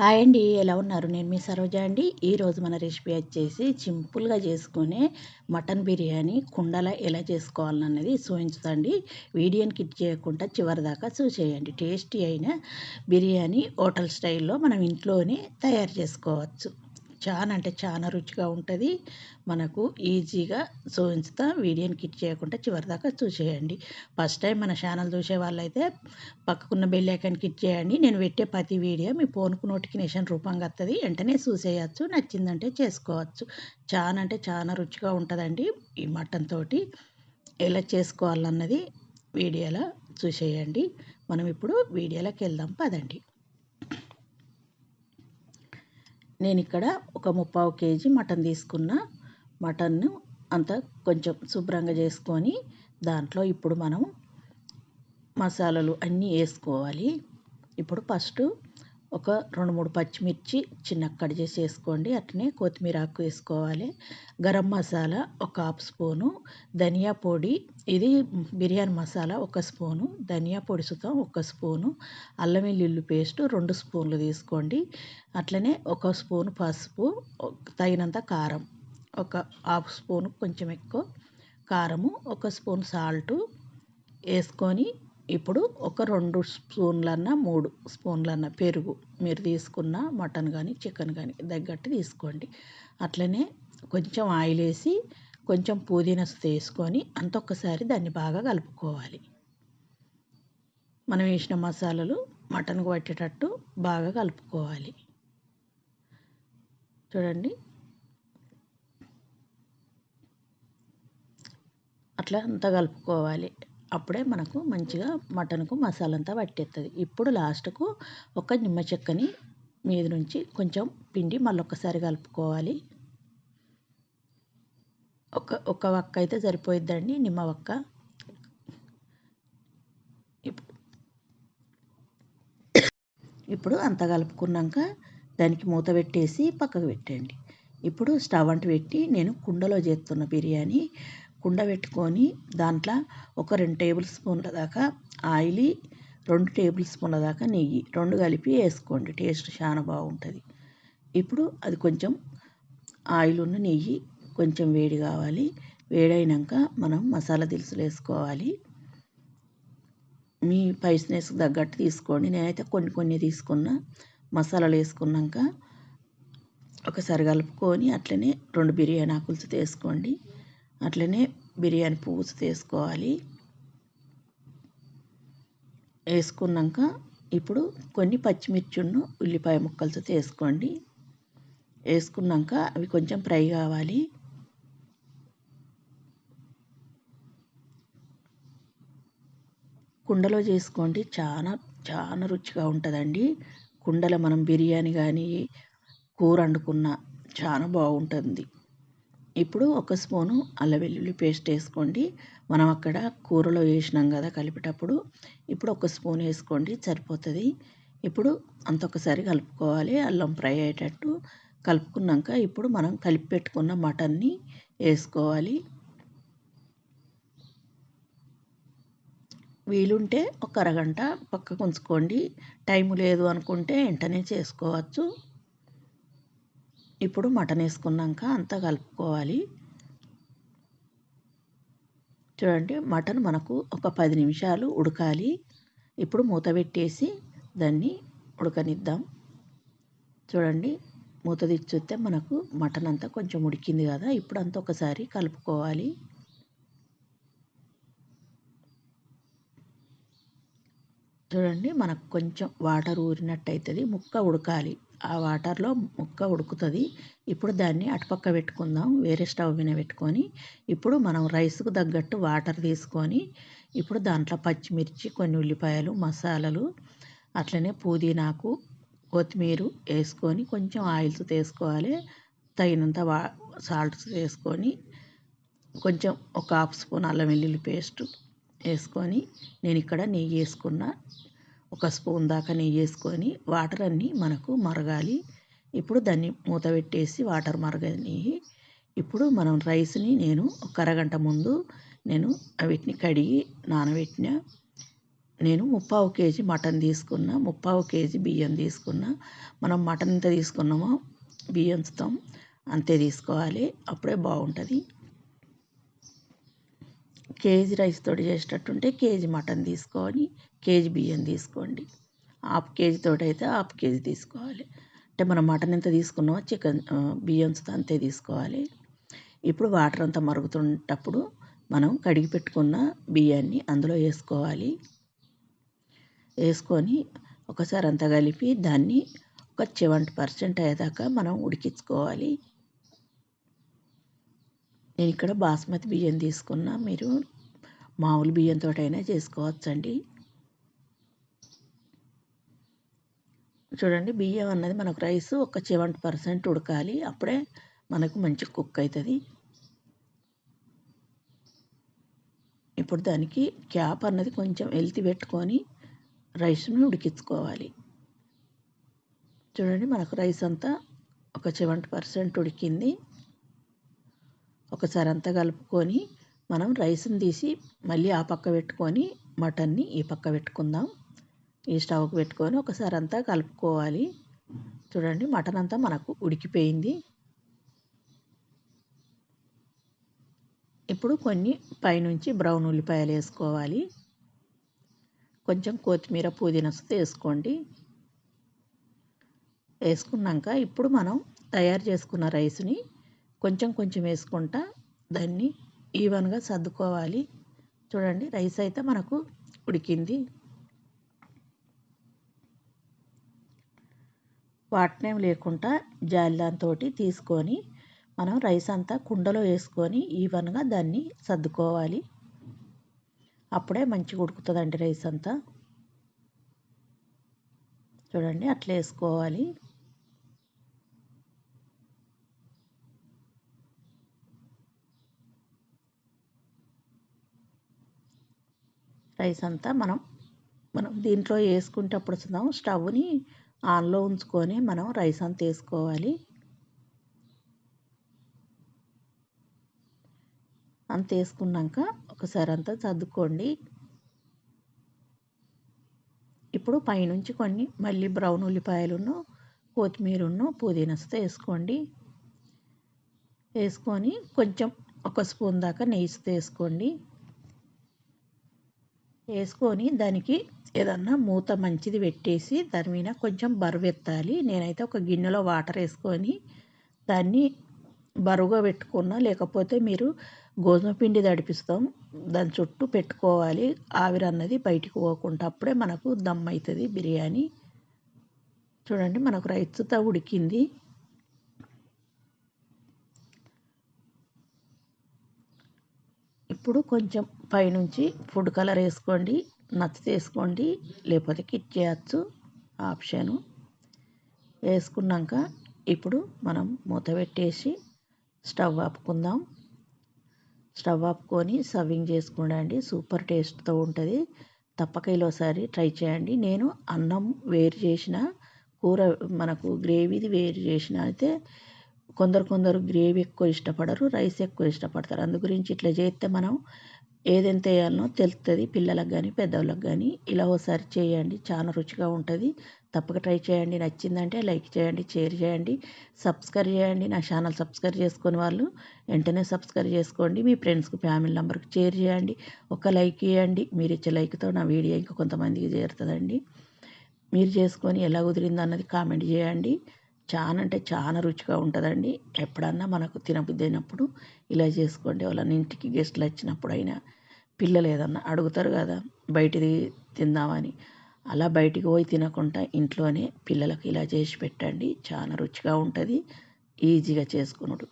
Hi అండి ఎలా ఉన్నారు? నేను మీ సరోజ అండి. ఈరోజు మన రెసిపీ వచ్చేసి సింపుల్గా చేసుకునే మటన్ బిర్యానీ కుండల ఎలా చేసుకోవాలన్నది చూపించుతండి వీడియోని కిట్ చేయకుండా చివరి దాకా చూసేయండి. టేస్టీ అయిన బిర్యానీ హోటల్ స్టైల్లో మనం ఇంట్లోనే తయారు చేసుకోవచ్చు. చాలా అంటే చాలా రుచిగా ఉంటుంది. మనకు ఈజీగా చూపించుతా వీడియోని కిట్ చేయకుండా చివరిదాకా చూసేయండి. ఫస్ట్ టైం మన ఛానల్ చూసే వాళ్ళైతే పక్కకున్న బెల్ ఐకాన్ కిట్ చేయండి. నేను పెట్టే ప్రతి వీడియో మీ ఫోన్కు నోటిఫికేషన్ రూపంగా వస్తుంది వెంటనే చూసేయచ్చు నచ్చిందంటే చేసుకోవచ్చు. చాలా అంటే చాలా రుచిగా ఉంటుందండి. ఈ మటన్ తోటి ఎలా చేసుకోవాలన్నది వీడియోలో చూసేయండి. మనం ఇప్పుడు వీడియోలోకి వెళ్దాం. పదండి. నేను ఇక్కడ ఒక ముప్పావు కేజీ మటన్ తీసుకున్న మటన్ను అంతా కొంచెం శుభ్రంగా చేసుకొని దాంట్లో ఇప్పుడు మనం మసాలాలు అన్నీ వేసుకోవాలి. ఇప్పుడు ఫస్ట్ ఒక రెండు మూడు పచ్చిమిర్చి చిన్న కట్ చేసి వేసుకోండి. అట్లనే కొత్తిమీర ఆకు వేసుకోవాలి. గరం మసాలా ఒక హాఫ్ స్పూను. ధనియా పొడి ఇది బిర్యానీ మసాలా ఒక స్పూను. ధనియా పొడి సుతం ఒక స్పూను. అల్లం వెల్లుల్లి పేస్ట్ రెండు స్పూన్లు తీసుకోండి. అట్లనే ఒక స్పూను పసుపు తగినంత కారం ఒక హాఫ్ స్పూను కొంచెం ఎక్కువ కారము ఒక స్పూన్ సాల్టు వేసుకొని ఇప్పుడు ఒక రెండు స్పూన్లన్న మూడు స్పూన్లన్న పెరుగు మీరు తీసుకున్న మటన్ కానీ చికెన్ కానీ తగ్గట్టు తీసుకోండి. అట్లనే కొంచెం ఆయిల్ వేసి కొంచెం పుదీనా వేసుకొని అంత ఒక్కసారి దాన్ని బాగా కలుపుకోవాలి. మనం వేసిన మసాలాలు మటన్కు పట్టేటట్టు బాగా కలుపుకోవాలి. చూడండి. అట్లా అంతా కలుపుకోవాలి. అప్పుడే మనకు మంచిగా మటన్కు మసాలా అంతా పట్టేస్తుంది ఇప్పుడు లాస్ట్కు ఒక నిమ్మ చెక్కని మీద నుంచి కొంచెం పిండి మళ్ళీ ఒక్కసారి కలుపుకోవాలి. ఒక ఒక వక్క అయితే సరిపోయిద్దండి నిమ్మ వక్క. ఇప్పుడు అంత కలుపుకున్నాక దానికి మూత పెట్టేసి పక్కకు పెట్టండి. ఇప్పుడు స్టవ్ అంటు పెట్టి నేను కుండలో చేస్తున్న బిర్యానీ కుండ పెట్టుకొని దాంట్లో ఒక రెండు టేబుల్ స్పూన్ల దాకా ఆయిల్ రెండు టేబుల్ స్పూన్ల దాకా నెయ్యి. రెండు కలిపి వేసుకోండి టేస్ట్ చాలా బాగుంటుంది. ఇప్పుడు అది కొంచెం ఆయిల్ ఉన్న నెయ్యి కొంచెం వేడి కావాలి. వేడైనాక మనం మసాలా దినుసులు వేసుకోవాలి. మీ స్పైస్నెస్కి తగ్గట్టు తీసుకోండి. నేనైతే కొన్ని కొన్ని తీసుకున్న మసాలాలు వేసుకున్నాక ఒకసారి కలుపుకొని అట్లనే రెండు బిర్యానీ ఆకులు తీసుకోండి. అట్లనే బిర్యానీ పువ్వు తీసుకోవాలి వేసుకున్నాక ఇప్పుడు కొన్ని పచ్చిమిర్చిను ఉల్లిపాయ ముక్కలతో వేసుకోండి వేసుకున్నాక అవి కొంచెం ఫ్రై కావాలి. కుండలో చేసుకోండి. చాలా చాలా రుచిగా ఉంటుందండి. కుండలో మనం బిర్యానీ కానీ కూర వండుకున్న చాలా బాగుంటుంది. ఇప్పుడు ఒక స్పూను అల్లం వెల్లుల్లి పేస్ట్ వేసుకోండి. మనం అక్కడ కూరలో వేసినాం కదా కలిపేటప్పుడు. ఇప్పుడు ఒక స్పూన్ వేసుకోండి సరిపోతుంది. ఇప్పుడు అంత ఒకసారి కలుపుకోవాలి. అల్లం ఫ్రై అయ్యేటట్టు కలుపుకున్నాక ఇప్పుడు మనం కలిపి పెట్టుకున్న మటన్ని వేసుకోవాలి. వీలుంటే ఒక అరగంట పక్కకు ఉంచుకోండి. టైం లేదు అనుకుంటే వెంటనే చేసుకోవచ్చు. ఇప్పుడు మటన్ వేసుకున్నాక అంతా కలుపుకోవాలి. చూడండి మటన్ మనకు ఒక పది నిమిషాలు ఉడకాలి. ఇప్పుడు మూత పెట్టేసి దాన్ని ఉడకనిద్దాం. చూడండి మూత తెచ్చుస్తే మనకు మటన్ అంతా కొంచెం ఉడికింది కదా ఇప్పుడు అంతా ఒకసారి కలుపుకోవాలి. చూడండి మనకు కొంచెం వాటర్ ఊరినట్టు అవుతుంది ముక్క ఉడకాలి. ఆ వాటర్లో ముక్క ఉడుకుతుంది. ఇప్పుడు దాన్ని అటుపక్క పెట్టుకుందాం. వేరే స్టవ్ మీద పెట్టుకొని ఇప్పుడు మనం రైస్కు తగ్గట్టు వాటర్ తీసుకొని ఇప్పుడు దాంట్లో పచ్చిమిర్చి కొన్ని ఉల్లిపాయలు మసాలాలు అట్లనే పుదీనాకు కొత్తిమీర వేసుకొని కొంచెం ఆయిల్స్ వేసుకోవాలి. తగినంత వా సాల్ట్స్ వేసుకొని కొంచెం ఒక హాఫ్ స్పూన్ అల్లం వెల్లుల్లి పేస్ట్ వేసుకొని నేను ఇక్కడ నెయ్యి వేసుకున్న. ఒక స్పూన్ దాకా నెయ్యి వేసుకొని వాటర్ అన్నీ మనకు మరగాలి. ఇప్పుడు దాన్ని మూత పెట్టేసి వాటర్ మరగని ఇప్పుడు మనం రైస్ని నేను ఒక అరగంట ముందు నేను వీటిని కడిగి నానబెట్టిన నేను ముప్పావు కేజీ మటన్ తీసుకున్నా ముప్పావు కేజీ బియ్యం తీసుకున్నా మనం మటన్ ఎంత తీసుకున్నామో బియ్యంతో అంతే తీసుకోవాలి. అప్పుడే బాగుంటుంది. కేజీ రైస్ తోటి చేసేటట్టుంటే కేజీ మటన్ తీసుకొని కేజీ బియ్యం తీసుకోండి. హాఫ్ కేజీ అయితే హాఫ్ కేజీ తీసుకోవాలి. అంటే మనం మటన్ ఎంత తీసుకున్నామో చికెన్ బియ్యం అంతే తీసుకోవాలి. ఇప్పుడు వాటర్ అంతా మరుగుతున్నప్పుడు మనం కడిగి పెట్టుకున్న బియ్యాన్ని అందులో వేసుకోవాలి. వేసుకొని ఒకసారి అంతా కలిపి దాన్ని ఒక సెవెంటీ పర్సెంట్ అయ్యేదాకా మనం ఉడికించుకోవాలి. నేను ఇక్కడ బాస్మతి బియ్యం తీసుకున్నా. మీరు మామూలు బియ్యంతో అయినా చేసుకోవచ్చండి. చూడండి బియ్యం అన్నది మనకు రైస్ ఒక సెవెంటీ పర్సెంట్ ఉడకాలి. అప్పుడే మనకు మంచి కుక్ అవుతుంది ఇప్పుడు దానికి క్యాప్ అన్నది కొంచెం ఎల్తి పెట్టుకొని రైస్ని ఉడికించుకోవాలి. చూడండి మనకు రైస్ అంతా ఒక సెవెంటీ పర్సెంట్ ఉడికింది. ఒకసారి అంతా కలుపుకొని మనం రైస్ని తీసి మళ్ళీ ఆ పక్క పెట్టుకొని మటన్ని ఈ పక్క పెట్టుకుందాం. ఈ స్టవ్కి పెట్టుకొని ఒకసారి అంతా కలుపుకోవాలి. చూడండి మటన్ అంతా మనకు ఉడికిపోయింది. ఇప్పుడు కొన్ని పైనుంచి బ్రౌన్ ఉల్లిపాయలు వేసుకోవాలి. కొంచెం కొత్తిమీర పుదీనా వేసుకోండి. వేసుకున్నాక ఇప్పుడు మనం తయారు చేసుకున్న రైస్ని కొంచెం కొంచెం వేసుకుంటా దాన్ని ఈవెన్గా సర్దుకోవాలి. చూడండి రైస్ అయితే మనకు ఉడికింది. వాటనేం లేకుండా జాలిదాంతో తీసుకొని మనం రైస్ అంతా కుండలో వేసుకొని ఈవెన్గా దాన్ని సర్దుకోవాలి. అప్పుడే మంచిగా ఉడుకుతుందండి రైస్ అంతా. చూడండి అట్లా వేసుకోవాలి. రైస్ అంతా మనం మనం దీంట్లో వేసుకుంటే అప్పుడు స్టవ్ని ఆన్లో ఉంచుకొని మనం రైస్ అంత వేసుకోవాలి. అంత వేసుకున్నాక ఒకసారి అంతా చదువుకోండి ఇప్పుడు పైనుంచి కొన్ని మళ్ళీ బ్రౌన్ ఉల్లిపాయలును కొత్తిమీరను పుదీనాస్తో వేసుకోండి. వేసుకొని కొంచెం ఒక స్పూన్ దాకా నెయ్యి వేసుకోండి. వేసుకొని దానికి ఏదన్నా మూత మంచిది పెట్టేసి దాని మీద కొంచెం బరువు ఎత్తాలి. నేనైతే ఒక గిన్నెలో వాటర్ వేసుకొని దాన్ని బరువుగా పెట్టుకున్నా లేకపోతే మీరు గోధుమ పిండి తడిపిస్తాం దాని చుట్టూ పెట్టుకోవాలి. ఆవిరి అన్నది బయటికి పోకుండా అప్పుడే మనకు దమ్ అవుతుంది బిర్యానీ. చూడండి మనకు రైస్తో ఉడికింది. ఇప్పుడు కొంచెం పైనుంచి ఫుడ్ కలర్ వేసుకోండి నచ్చితే వేసుకోండి లేకపోతే కిట్ చేయచ్చు ఆప్షను. వేసుకున్నాక ఇప్పుడు మనం మూత పెట్టేసి స్టవ్ ఆపుకుందాం. స్టవ్ ఆపుకొని సర్వింగ్ చేసుకోండి సూపర్ టేస్ట్తో ఉంటుంది. తప్పక ఒకసారి ట్రై చేయండి. నేను అన్నం వేరు చేసిన కూర మనకు గ్రేవీది వేరు చేసిన అయితే కొందరు కొందరు గ్రేవీ ఎక్కువ ఇష్టపడరు రైస్ ఎక్కువ ఇష్టపడతారు. అందు గురించి ఇట్లా చేస్తే మనం ఏదెంత వేయాలనో తెలుస్తుంది పిల్లలకు కానీ పెద్దవాళ్ళకి కానీ ఇలా ఒకసారి చేయండి చాలా రుచిగా ఉంటుంది. తప్పక ట్రై చేయండి. నచ్చిందంటే లైక్ చేయండి షేర్ చేయండి సబ్స్క్రైబ్ చేయండి. నా ఛానల్ సబ్స్క్రైబ్ చేసుకుని వాళ్ళు వెంటనే సబ్స్క్రైబ్ చేసుకోండి. మీ ఫ్రెండ్స్కి ఫ్యామిలీ నెంబర్కి షేర్ చేయండి. ఒక లైక్ ఇవ్వండి మీరు ఇచ్చే లైక్తో నా వీడియో ఇంకా కొంతమందికి చేరుతుందండి. మీరు చేసుకొని ఎలా కుదిరింది అన్నది కామెంట్ చేయండి. చాలా అంటే చాలా రుచిగా ఉంటుందండి. ఎప్పుడన్నా మనకు తినబుద్ధి అయినప్పుడు ఇలా చేసుకోండి. వాళ్ళని ఇంటికి గెస్ట్లు వచ్చినప్పుడు అయినా పిల్లలు ఏదన్నా అడుగుతారు కదా బయటిది తిందామని అలా బయటికి పోయి తినకుండా ఇంట్లోనే పిల్లలకు ఇలా చేసి పెట్టండి. చాలా రుచిగా ఉంటుంది. ఈజీగా చేసుకునుడు.